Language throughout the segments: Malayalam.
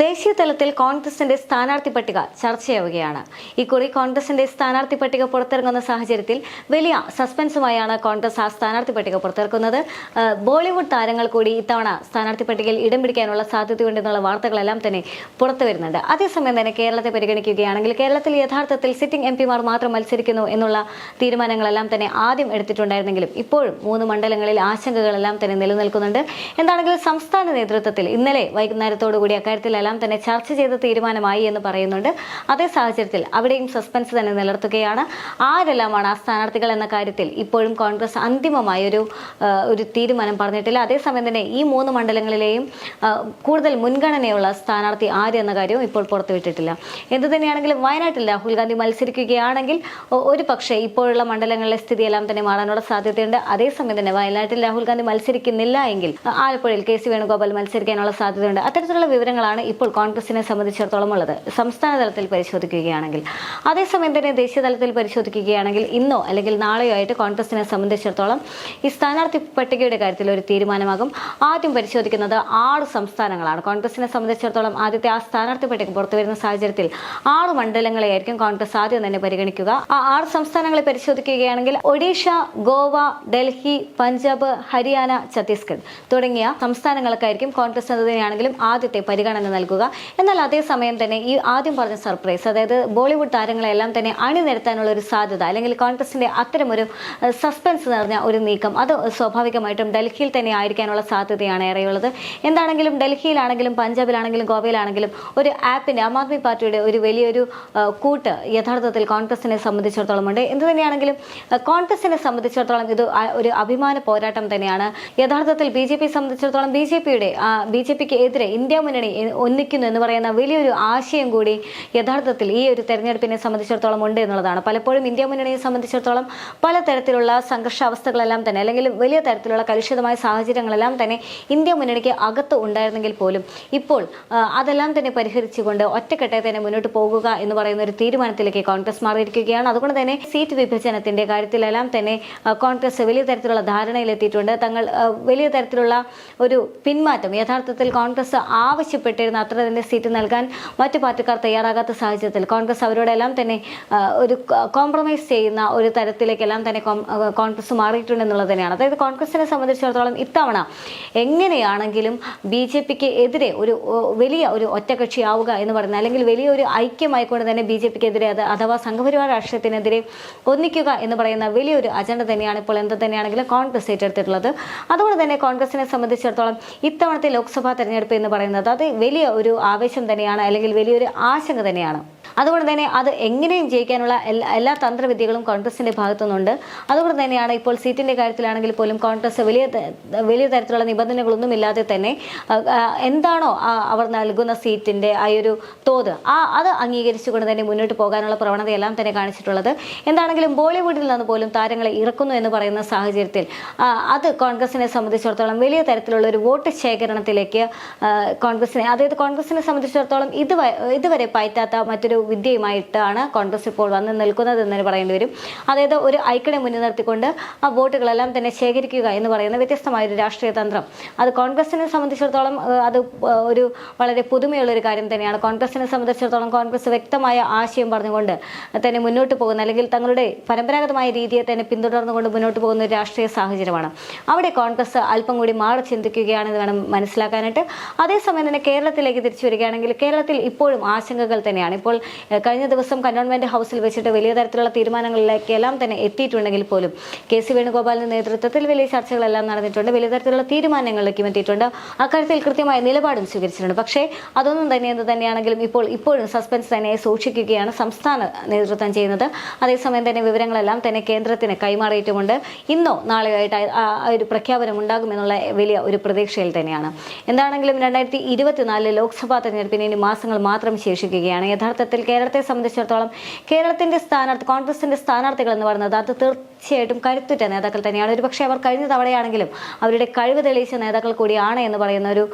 ദേശീയ തലത്തിൽ കോൺഗ്രസിന്റെ സ്ഥാനാർത്ഥി പട്ടിക ചർച്ചയാവുകയാണ്. ഇക്കുറി കോൺഗ്രസിന്റെ സ്ഥാനാർത്ഥി പട്ടിക പുറത്തിറങ്ങുന്ന സാഹചര്യത്തിൽ വലിയ സസ്പെൻസുമായാണ് കോൺഗ്രസ് ആ സ്ഥാനാർത്ഥി പട്ടിക പുറത്തിറക്കുന്നത്. ബോളിവുഡ് താരങ്ങൾ കൂടി ഇത്തവണ സ്ഥാനാർത്ഥി പട്ടികയിൽ ഇടം പിടിക്കാനുള്ള സാധ്യതയുണ്ടെന്നുള്ള വാർത്തകളെല്ലാം തന്നെ പുറത്തു വരുന്നുണ്ട്. അതേസമയം തന്നെ കേരളത്തെ പരിഗണിക്കുകയാണെങ്കിൽ കേരളത്തിൽ യഥാർത്ഥത്തിൽ സിറ്റിംഗ് എം പിമാർ മാത്രം മത്സരിക്കുന്നു എന്നുള്ള തീരുമാനങ്ങളെല്ലാം തന്നെ ആദ്യം എടുത്തിട്ടുണ്ടായിരുന്നെങ്കിലും ഇപ്പോഴും മൂന്ന് മണ്ഡലങ്ങളിൽ ആശങ്കകളെല്ലാം തന്നെ നിലനിൽക്കുന്നുണ്ട്. എന്താണെങ്കിലും സംസ്ഥാന നേതൃത്വത്തിൽ ഇന്നലെ വൈകുന്നേരത്തോടു കൂടി അക്കാര്യത്തിലെല്ലാം തന്നെ ചർച്ച ചെയ്ത തീരുമാനമായി എന്ന് പറയുന്നുണ്ട്. അതേ സാഹചര്യത്തിൽ അവിടെയും സസ്പെൻസ് തന്നെ നിലർത്തുകയാണ് ആരെല്ലാമാണ് ആ സ്ഥാനാർത്ഥികൾ എന്ന കാര്യത്തിൽ ഇപ്പോഴും കോൺഗ്രസ് അന്തിമമായ ഒരു ഒരു തീരുമാനം പറഞ്ഞിട്ടില്ല. അതേസമയം തന്നെ ഈ മൂന്ന് മണ്ഡലങ്ങളിലെയും കൂടുതൽ മുൻഗണനയുള്ള സ്ഥാനാർത്ഥി ആര് എന്ന കാര്യവും ഇപ്പോൾ പുറത്തുവിട്ടിട്ടില്ല. എന്തു തന്നെയാണെങ്കിലും വയനാട്ടിൽ രാഹുൽ ഗാന്ധി മത്സരിക്കുകയാണെങ്കിൽ ഒരു പക്ഷേ ഇപ്പോഴുള്ള മണ്ഡലങ്ങളിലെ സ്ഥിതിയെല്ലാം തന്നെ മാറാനുള്ള സാധ്യതയുണ്ട്. അതേസമയം തന്നെ വയനാട്ടിൽ രാഹുൽ ഗാന്ധി മത്സരിക്കുന്നില്ല എങ്കിൽ ആലപ്പുഴയിൽ കെ സി വേണുഗോപാൽ മത്സരിക്കാനുള്ള സാധ്യതയുണ്ട്. അത്തരത്തിലുള്ള വിവരങ്ങളാണ് ഇപ്പോൾ കോൺഗ്രസിനെ സംബന്ധിച്ചിടത്തോളം ഉള്ളത്. സംസ്ഥാന തലത്തിൽ പരിശോധിക്കുകയാണെങ്കിൽ. അതേസമയം തന്നെ ദേശീയ തലത്തിൽ പരിശോധിക്കുകയാണെങ്കിൽ ഇന്നോ അല്ലെങ്കിൽ നാളെയോ ആയിട്ട് കോൺഗ്രസിനെ സംബന്ധിച്ചിടത്തോളം ഈ സ്ഥാനാർത്ഥി പട്ടികയുടെ കാര്യത്തിൽ ഒരു തീരുമാനമാകും. ആദ്യം പരിശോധിക്കുന്നത് ആറ് സംസ്ഥാനങ്ങളാണ്. കോൺഗ്രസിനെ സംബന്ധിച്ചിടത്തോളം ആദ്യത്തെ ആ സ്ഥാനാർത്ഥി പട്ടിക പുറത്തു വരുന്ന സാഹചര്യത്തിൽ ആറ് മണ്ഡലങ്ങളെയായിരിക്കും കോൺഗ്രസ് ആദ്യം തന്നെ പരിഗണിക്കുക. ആ ആറ് സംസ്ഥാനങ്ങളെ പരിശോധിക്കുകയാണെങ്കിൽ ഒഡീഷ ഗോവ ഡൽഹി പഞ്ചാബ് ഹരിയാന ഛത്തീസ്ഗഡ് തുടങ്ങിയ സംസ്ഥാനങ്ങൾക്കായിരിക്കും കോൺഗ്രസ് എന്നതിനെയാണെങ്കിലും ആദ്യത്തെ പരിഗണന നൽകുക. എന്നാൽ അതേസമയം തന്നെ ഈ ആദ്യം പറഞ്ഞ സർപ്രൈസ് അതായത് ബോളിവുഡ് താരങ്ങളെല്ലാം തന്നെ അണിനിരത്താനുള്ള ഒരു സാധ്യത അല്ലെങ്കിൽ കോൺഗ്രസിന്റെ അത്തരമൊരു സസ്പെൻസ് നിറഞ്ഞ ഒരു നീക്കം അത് സ്വാഭാവികമായിട്ടും ഡൽഹിയിൽ തന്നെ ആയിരിക്കാനുള്ള സാധ്യതയാണ് ഏറെയുള്ളത്. എന്താണെങ്കിലും ഡൽഹിയിലാണെങ്കിലും പഞ്ചാബിലാണെങ്കിലും ഗോവയിലാണെങ്കിലും ഒരു ആപ്പിന്റെ ആം ആദ്മി പാർട്ടിയുടെ ഒരു വലിയൊരു കൂട്ട് യഥാർത്ഥത്തിൽ കോൺഗ്രസിനെ സംബന്ധിച്ചിടത്തോളം ഉണ്ട്. എന്ത് തന്നെയാണെങ്കിലും കോൺഗ്രസിനെ സംബന്ധിച്ചിടത്തോളം ഇത് ഒരു അഭിമാന പോരാട്ടം തന്നെയാണ്. യഥാർത്ഥത്തിൽ ബി ജെ പി സംബന്ധിച്ചിടത്തോളം ബി ജെ പിയുടെ ബി ജെ പിക്ക് എതിരെ ഇന്ത്യ മുന്നണി ഒന്നിക്കുന്നു എന്ന് പറയുന്ന വലിയൊരു ആശയം കൂടി യഥാർത്ഥത്തിൽ ഈ ഒരു തെരഞ്ഞെടുപ്പിനെ സംബന്ധിച്ചിടത്തോളം ഉണ്ട് എന്നുള്ളതാണ്. പലപ്പോഴും ഇന്ത്യ മുന്നണിയെ സംബന്ധിച്ചിടത്തോളം പലതരത്തിലുള്ള സംഘർഷാവസ്ഥകളെല്ലാം തന്നെ അല്ലെങ്കിൽ വലിയ തരത്തിലുള്ള കലുഷിതമായ സാഹചര്യങ്ങളെല്ലാം തന്നെ ഇന്ത്യ മുന്നണിക്ക് അകത്ത് ഉണ്ടായിരുന്നെങ്കിൽ പോലും ഇപ്പോൾ അതെല്ലാം തന്നെ പരിഹരിച്ചുകൊണ്ട് ഒറ്റക്കെട്ടായി തന്നെ മുന്നോട്ട് പോകുക എന്ന് പറയുന്ന ഒരു തീരുമാനത്തിലേക്ക് കോൺഗ്രസ് മാറിയിരിക്കുകയാണ്. അതുകൊണ്ട് തന്നെ സീറ്റ് വിഭജനത്തിന്റെ കാര്യത്തിലെല്ലാം തന്നെ കോൺഗ്രസ് വലിയ തരത്തിലുള്ള ധാരണയിലെത്തിയിട്ടുണ്ട്. തങ്ങൾ വലിയ തരത്തിലുള്ള ഒരു പിന്മാറ്റം യഥാർത്ഥത്തിൽ കോൺഗ്രസ് ആവശ്യപ്പെട്ടിരുന്ന അത്ര തന്നെ സീറ്റ് നൽകാൻ മറ്റു പാർട്ടിക്കാർ തയ്യാറാകാത്ത സാഹചര്യത്തിൽ കോൺഗ്രസ് അവരോടെല്ലാം തന്നെ ഒരു കോംപ്രമൈസ് ചെയ്യുന്ന ഒരു തരത്തിലേക്കെല്ലാം തന്നെ കോൺഗ്രസ് മാറിയിട്ടുണ്ട് എന്നുള്ളത് തന്നെയാണ് അതായത് കോൺഗ്രസിനെ സംബന്ധിച്ചിടത്തോളം ഇത്തവണ എങ്ങനെയാണെങ്കിലും ബി ജെ പിക്ക് എതിരെ ഒരു വലിയ ഒരു ഒറ്റകക്ഷിയാവുക എന്ന് പറയുന്നത് അല്ലെങ്കിൽ വലിയ ഒരു ഐക്യമായിക്കൊണ്ട് തന്നെ ബി ജെ പിക്ക് എതിരെ അത് അഥവാ സംഘപരിവാർ രാഷ്ട്രീയത്തിനെതിരെ ഒന്നിക്കുക എന്ന് പറയുന്ന വലിയൊരു അജണ്ട തന്നെയാണ് ഇപ്പോൾ എന്ത് തന്നെയാണെങ്കിലും കോൺഗ്രസ് ഏറ്റെടുത്തിട്ടുള്ളത്. അതുകൊണ്ട് തന്നെ കോൺഗ്രസിനെ സംബന്ധിച്ചിടത്തോളം ഇത്തവണത്തെ ലോക്സഭാ തെരഞ്ഞെടുപ്പ് എന്ന് പറയുന്നത് അത് വലിയ ഒരു ആവേശം തന്നെയാണ് അല്ലെങ്കിൽ വലിയൊരു ആശങ്ക തന്നെയാണ്. അതുകൊണ്ട് തന്നെ അത് എങ്ങനെയും ജയിക്കാനുള്ള എല്ലാ തന്ത്രവിദ്യകളും കോൺഗ്രസിന്റെ ഭാഗത്തുനിന്നുണ്ട്. അതുകൊണ്ട് തന്നെയാണ് ഇപ്പോൾ സീറ്റിന്റെ കാര്യത്തിലാണെങ്കിൽ പോലും കോൺഗ്രസ് വലിയ വലിയ തരത്തിലുള്ള നിബന്ധനകളൊന്നും ഇല്ലാതെ തന്നെ എന്താണോ അവർ നൽകുന്ന സീറ്റിന്റെ ആ ഒരു തോത് ആ അത് അംഗീകരിച്ചുകൊണ്ട് തന്നെ മുന്നോട്ട് പോകാനുള്ള പ്രവണതയെല്ലാം തന്നെ കാണിച്ചിട്ടുള്ളത്. എന്താണെങ്കിലും ബോളിവുഡിൽ നിന്ന് പോലും താരങ്ങളെ ഇറക്കുന്നു എന്ന് പറയുന്ന സാഹചര്യത്തിൽ അത് കോൺഗ്രസിനെ സംബന്ധിച്ചിടത്തോളം വലിയ തരത്തിലുള്ള ഒരു വോട്ട് ശേഖരണത്തിലേക്ക് കോൺഗ്രസിനെ അതായത് കോൺഗ്രസിനെ സംബന്ധിച്ചിടത്തോളം ഇതുവരെ ഇതുവരെ പയറ്റാത്ത മറ്റൊരു വിദ്യയുമായിട്ടാണ് കോൺഗ്രസ് ഇപ്പോൾ വന്ന് നിൽക്കുന്നത് എന്ന് തന്നെ പറയേണ്ടി വരും. അതായത് ഒരു ഐക്യനെ മുന്നിൽ നിർത്തിക്കൊണ്ട് ആ വോട്ടുകളെല്ലാം തന്നെ ശേഖരിക്കുക എന്ന് പറയുന്ന വ്യത്യസ്തമായ ഒരു രാഷ്ട്രീയ തന്ത്രം. അത് കോൺഗ്രസിനെ സംബന്ധിച്ചിടത്തോളം അത് ഒരു വളരെ പുതുമയുള്ള ഒരു കാര്യം തന്നെയാണ്. കോൺഗ്രസിനെ സംബന്ധിച്ചിടത്തോളം കോൺഗ്രസ് വ്യക്തമായ ആശയം പറഞ്ഞുകൊണ്ട് തന്നെ മുന്നോട്ട് പോകുന്ന അല്ലെങ്കിൽ തങ്ങളുടെ പരമ്പരാഗതമായ രീതിയെ തന്നെ പിന്തുടർന്നുകൊണ്ട് മുന്നോട്ട് പോകുന്ന ഒരു രാഷ്ട്രീയ സാഹചര്യമാണ്. അവിടെ കോൺഗ്രസ് അല്പം കൂടി മാറി ചിന്തിക്കുകയാണെന്ന് വേണം മനസ്സിലാക്കാനായിട്ട്. അതേസമയം തന്നെ കേരളത്തിലേക്ക് തിരിച്ചു വരികയാണെങ്കിൽ കേരളത്തിൽ ഇപ്പോഴും ആശങ്കകൾ തന്നെയാണ്. ഇപ്പോൾ കഴിഞ്ഞ ദിവസം കന്റോൺമെന്റ് ഹൗസിൽ വെച്ചിട്ട് വലിയ തരത്തിലുള്ള തീരുമാനങ്ങളിലേക്ക് എല്ലാം തന്നെ എത്തിയിട്ടുണ്ടെങ്കിൽ പോലും കെ സി വേണുഗോപാലിന്റെ നേതൃത്വത്തിൽ വലിയ ചർച്ചകളെല്ലാം നടന്നിട്ടുണ്ട്. വലിയ തരത്തിലുള്ള തീരുമാനങ്ങളിലേക്കും എത്തിയിട്ടുണ്ട്. അക്കാര്യത്തിൽ കൃത്യമായ നിലപാടും സ്വീകരിച്ചിട്ടുണ്ട്. പക്ഷേ അതൊന്നും തന്നെ എന്ത് തന്നെയാണെങ്കിലും ഇപ്പോൾ ഇപ്പോഴും സസ്പെൻസ് തന്നെ സൂക്ഷിക്കുകയാണ് സംസ്ഥാന നേതൃത്വം ചെയ്യുന്നത്. അതേസമയം തന്നെ വിവരങ്ങളെല്ലാം തന്നെ കേന്ദ്രത്തിന് കൈമാറിയിട്ടുമുണ്ട്. ഇന്നോ നാളെയോ ആയിട്ട് ആ ആ ഒരു പ്രഖ്യാപനം ഉണ്ടാകുമെന്നുള്ള വലിയ ഒരു പ്രതീക്ഷയിൽ തന്നെയാണ്. എന്താണെങ്കിലും രണ്ടായിരത്തി ഇരുപത്തിനാലിലെ ലോക്സഭാ തെരഞ്ഞെടുപ്പിന് ഇനി മാസങ്ങൾ മാത്രം ശേഷിക്കുകയാണ്. യഥാർത്ഥത്തിൽ കേരളത്തെ സംബന്ധിച്ചിടത്തോളം കേരളത്തിന്റെ സ്ഥാനാർത്ഥി കോൺഗ്രസിന്റെ സ്ഥാനാർത്ഥികൾ എന്ന് പറയുന്നത് അത് തീർച്ചയായിട്ടും കരുത്തുറ്റ നേതാക്കൾ തന്നെയാണ്. ഒരുപക്ഷേ അവർ കഴിഞ്ഞ തവണയാണെങ്കിലും അവരുടെ കഴിവ് തെളിയിച്ച നേതാക്കൾ കൂടിയാണ് എന്ന് പറയുന്ന ഒരു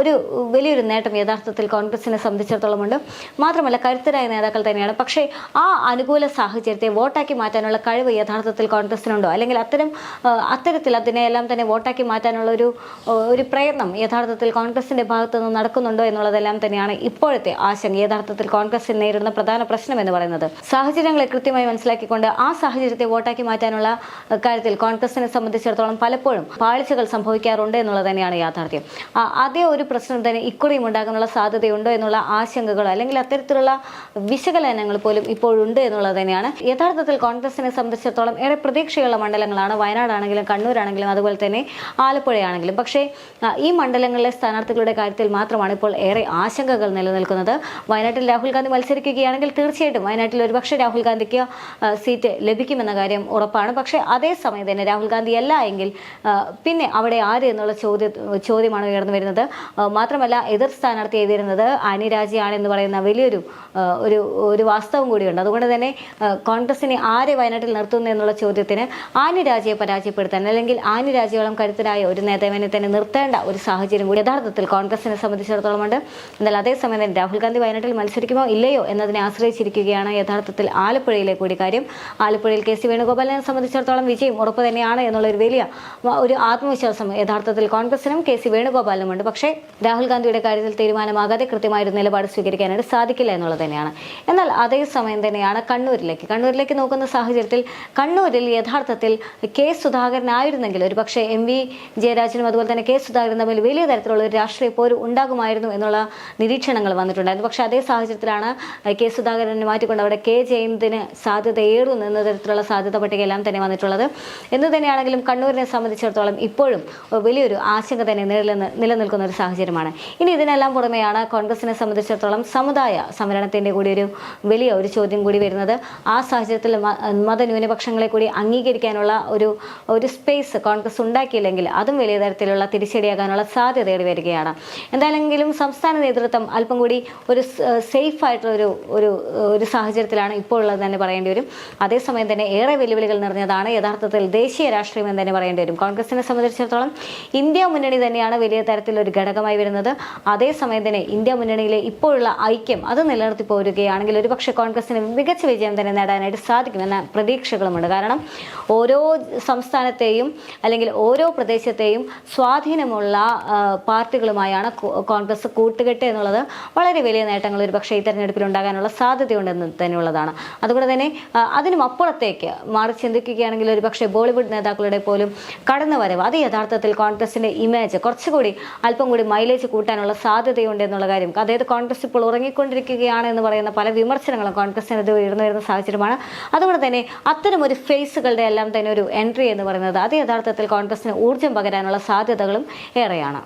ഒരു വലിയൊരു നേട്ടം യഥാർത്ഥത്തിൽ കോൺഗ്രസിനെ സംബന്ധിച്ചിടത്തോളം ഉണ്ട് മാത്രമല്ല കരുത്തരായ നേതാക്കൾ തന്നെയാണ്. പക്ഷേ ആ അനുകൂല സാഹചര്യത്തെ വോട്ടാക്കി മാറ്റാനുള്ള കഴിവ് യഥാർത്ഥത്തിൽ കോൺഗ്രസിനുണ്ടോ? അല്ലെങ്കിൽ അത്തരം അത്തരത്തിൽ അതിനെയെല്ലാം തന്നെ വോട്ടാക്കി മാറ്റാനുള്ള ഒരു ഒരു പ്രയത്നം യഥാർത്ഥത്തിൽ കോൺഗ്രസിന്റെ ഭാഗത്തുനിന്ന് നടക്കുന്നുണ്ടോ എന്നുള്ളതെല്ലാം തന്നെയാണ് ഇപ്പോഴത്തെ ആശങ്ക. യഥാർത്ഥത്തിൽ കോൺഗ്രസിൽ നേരിടുന്ന പ്രധാന പ്രശ്നം എന്ന് പറയുന്നത്. സാഹചര്യങ്ങളെ കൃത്യമായി മനസ്സിലാക്കിക്കൊണ്ട് ആ സാഹചര്യത്തെ വോട്ടാക്കി മാറ്റാനുള്ള കാര്യത്തിൽ കോൺഗ്രസിനെ സംബന്ധിച്ചിടത്തോളം പലപ്പോഴും പാളിച്ചകൾ സംഭവിക്കാറുണ്ട് എന്നുള്ളത് തന്നെയാണ് യാഥാർത്ഥ്യം. അതേ ഒരു പ്രശ്നം തന്നെ ഇക്കുറിയും ഉണ്ടാകാനുള്ള സാധ്യതയുണ്ടോ എന്നുള്ള ആശങ്കകളോ അല്ലെങ്കിൽ അത്തരത്തിലുള്ള വിശകലനങ്ങൾ പോലും ഇപ്പോഴുണ്ട് എന്നുള്ളത് തന്നെയാണ്. യഥാർത്ഥത്തിൽ കോൺഗ്രസിനെ സംബന്ധിച്ചിടത്തോളം ഏറെ പ്രതീക്ഷയുള്ള മണ്ഡലങ്ങളാണ് വയനാടാണെങ്കിലും കണ്ണൂരാണെങ്കിലും അതുപോലെ തന്നെ ആലപ്പുഴയാണെങ്കിലും. പക്ഷേ ഈ മണ്ഡലങ്ങളിലെ സ്ഥാനാർത്ഥികളുടെ കാര്യത്തിൽ മാത്രമാണ് ഇപ്പോൾ ഏറെ ആശങ്കകൾ നിലനിൽക്കുന്നത്. വയനാട്ടിൽ രാഹുൽ ഗാന്ധി മത്സരിക്കുകയാണെങ്കിൽ തീർച്ചയായിട്ടും വയനാട്ടിൽ ഒരുപക്ഷെ രാഹുൽ ഗാന്ധിക്ക് സീറ്റ് ലഭിക്കുമെന്ന കാര്യം ഉറപ്പാണ്. പക്ഷേ അതേസമയം തന്നെ രാഹുൽ ഗാന്ധി അല്ല എങ്കിൽ പിന്നെ അവിടെ ആര് എന്നുള്ള ചോദ്യ ചോദ്യമാണ് ഉയർന്നു വരുന്നത്. മാത്രമല്ല എതിർ സ്ഥാനാർത്ഥി എഴുതിയിരുന്നത് ആനി പറയുന്ന വലിയൊരു ഒരു ഒരു വാസ്തവം കൂടിയുണ്ട്. അതുകൊണ്ട് തന്നെ കോൺഗ്രസിനെ ആരെ വയനാട്ടിൽ നിർത്തുന്നു എന്നുള്ള ചോദ്യത്തിന് ആനി രാജയെ പരാജയപ്പെടുത്താൻ അല്ലെങ്കിൽ ആനി രാജയോളം കരുത്തരായ ഒരു നേതാവിനെ തന്നെ നിർത്തേണ്ട ഒരു സാഹചര്യം കൂടി യഥാർത്ഥത്തിൽ കോൺഗ്രസിനെ സംബന്ധിച്ചിടത്തോളം ഉണ്ട്. എന്നാൽ അതേസമയം തന്നെ രാഹുൽ ഗാന്ധി വയനാട്ടിൽ മത്സരിക്കുമോ ഇല്ലയോ എന്നതിനെ ആശ്രയിച്ചിരിക്കുകയാണ്. യഥാർത്ഥത്തിൽ ആലപ്പുഴയിലെ കൂടി കാര്യം ആലപ്പുഴയിൽ കെ സി വേണുഗോപാലിനെ സംബന്ധിച്ചിടത്തോളം വിജയം ഉറപ്പ് തന്നെയാണ് എന്നുള്ള ഒരു വലിയ ഒരു ആത്മവിശ്വാസം യഥാർത്ഥത്തിൽ കോൺഗ്രസിനും കെ സി വേണുഗോപാലിനുമുണ്ട്. പക്ഷേ രാഹുൽ ഗാന്ധിയുടെ കാര്യത്തിൽ തീരുമാനമാകാതെ കൃത്യമായ ഒരു നിലപാട് സ്വീകരിക്കാനായിട്ട് സാധിക്കില്ല എന്നുള്ളത് തന്നെയാണ്. എന്നാൽ അതേസമയം തന്നെയാണ് കണ്ണൂരിലേക്ക്. കണ്ണൂരിലേക്ക് നോക്കുന്ന സാഹചര്യത്തിൽ കണ്ണൂരിൽ യഥാർത്ഥത്തിൽ കെ സുധാകരനായിരുന്നെങ്കിൽ ഒരു പക്ഷേ എം വി ജയരാജനും അതുപോലെ തന്നെ കെ സുധാകരൻ തമ്മിൽ വലിയ തരത്തിലുള്ള ഒരു രാഷ്ട്രീയ പോര് ഉണ്ടാകുമായിരുന്നു എന്നുള്ള നിരീക്ഷണങ്ങൾ വന്നിട്ടുണ്ടായിരുന്നു. പക്ഷേ അതേ സാഹചര്യത്തിലാണ് കെ സുധാകരനെ മാറ്റിക്കൊണ്ട് അവിടെ കെ ജയന്തിന് സാധ്യത ഏറുന്നു എന്ന തരത്തിലുള്ള സാധ്യത പട്ടികയെല്ലാം തന്നെ വന്നിട്ടുള്ളത്. എന്ന് തന്നെയാണെങ്കിലും കണ്ണൂരിനെ സംബന്ധിച്ചിടത്തോളം ഇപ്പോഴും വലിയൊരു ആശങ്ക തന്നെ നിലനിൽക്കുന്ന ഒരു സാഹചര്യമാണ്. ഇനി ഇതിനെല്ലാം പുറമെയാണ് കോൺഗ്രസിനെ സംബന്ധിച്ചിടത്തോളം സമുദായ സംവരണത്തിന്റെ കൂടി ഒരു വലിയ ഒരു ചോദ്യം കൂടി വരുന്നത്. ആ സാഹചര്യത്തിൽ മതന്യൂനപക്ഷങ്ങളെ കൂടി അംഗീകരിക്കാനുള്ള ഒരു ഒരു സ്പേസ് കോൺഗ്രസ് ഉണ്ടാക്കിയില്ലെങ്കിൽ അതും വലിയ തരത്തിലുള്ള തിരിച്ചടിയാകാനുള്ള സാധ്യതയേറി വരികയാണ് എന്തായാലെങ്കിലും സംസ്ഥാന നേതൃത്വം അല്പം കൂടി ഒരു സേഫ് ആയിട്ടുള്ള ഒരു ഒരു ഒരു സാഹചര്യത്തിലാണ് ഇപ്പോൾ ഉള്ളത് തന്നെ പറയേണ്ടി വരും. അതേസമയം തന്നെ ഏറെ വെല്ലുവിളികൾ നിറഞ്ഞതാണ് യഥാർത്ഥത്തിൽ ദേശീയ രാഷ്ട്രീയം എന്ന് തന്നെ പറയേണ്ടി വരും. കോൺഗ്രസിനെ സംബന്ധിച്ചിടത്തോളം ഇന്ത്യ മുന്നണി തന്നെയാണ് വലിയ തരത്തിലൊരു ഘടകമായി വരുന്നത്. അതേസമയം തന്നെ ഇന്ത്യ മുന്നണിയിലെ ഇപ്പോഴുള്ള ഐക്യം അത് നിലനിർത്തി പോരുകയാണെങ്കിൽ ഒരുപക്ഷെ കോൺഗ്രസിന് മികച്ച വിജയം തന്നെ നേടാനായിട്ട് സാധിക്കുമെന്ന പ്രതീക്ഷകളുമുണ്ട്. കാരണം ഓരോ സംസ്ഥാനത്തെയും അല്ലെങ്കിൽ ഓരോ പ്രദേശത്തെയും സ്വാധീനമുള്ള പാർട്ടികളുമായാണ് കോൺഗ്രസ് കൂട്ടുകെട്ട് എന്നുള്ളത് വളരെ വലിയ നേട്ടങ്ങൾ ഒരു പക്ഷേ ഈ തെരഞ്ഞെടുപ്പിൽ ഉണ്ടാകാനുള്ള സാധ്യതയുണ്ടെന്ന് തന്നെയുള്ളതാണ്. അതുകൊണ്ട് തന്നെ അതിനും അപ്പുറത്തേക്ക് മാറി ചിന്തിക്കുകയാണെങ്കിൽ ഒരു പക്ഷേ ബോളിവുഡ് നേതാക്കളുടെ പോലും കടന്നുവരവ് അത് യഥാർത്ഥത്തിൽ കോൺഗ്രസിന്റെ ഇമേജ് കുറച്ചുകൂടി അല്പം കൂടി മൈലേജ് കൂട്ടാനുള്ള സാധ്യതയുണ്ട് എന്നുള്ള കാര്യം. അതായത് കോൺഗ്രസ് ഇപ്പോൾ ഉറങ്ങിക്കൊണ്ടിരിക്കുകയാണ് എന്ന് പറയുന്ന പല വിമർശനങ്ങളും കോൺഗ്രസിനെതിരെ ഉയർന്നു വരുന്ന സാഹചര്യമാണ്. അതുകൊണ്ട് തന്നെ അത്തരം ഒരു ഫേസുകളുടെ എല്ലാം തന്നെ ഒരു എൻട്രി എന്ന് പറയുന്നത് അത് യഥാർത്ഥത്തിൽ കോൺഗ്രസിന് ഊർജം പകരാനുള്ള സാധ്യതകളും ഏറെയാണ്.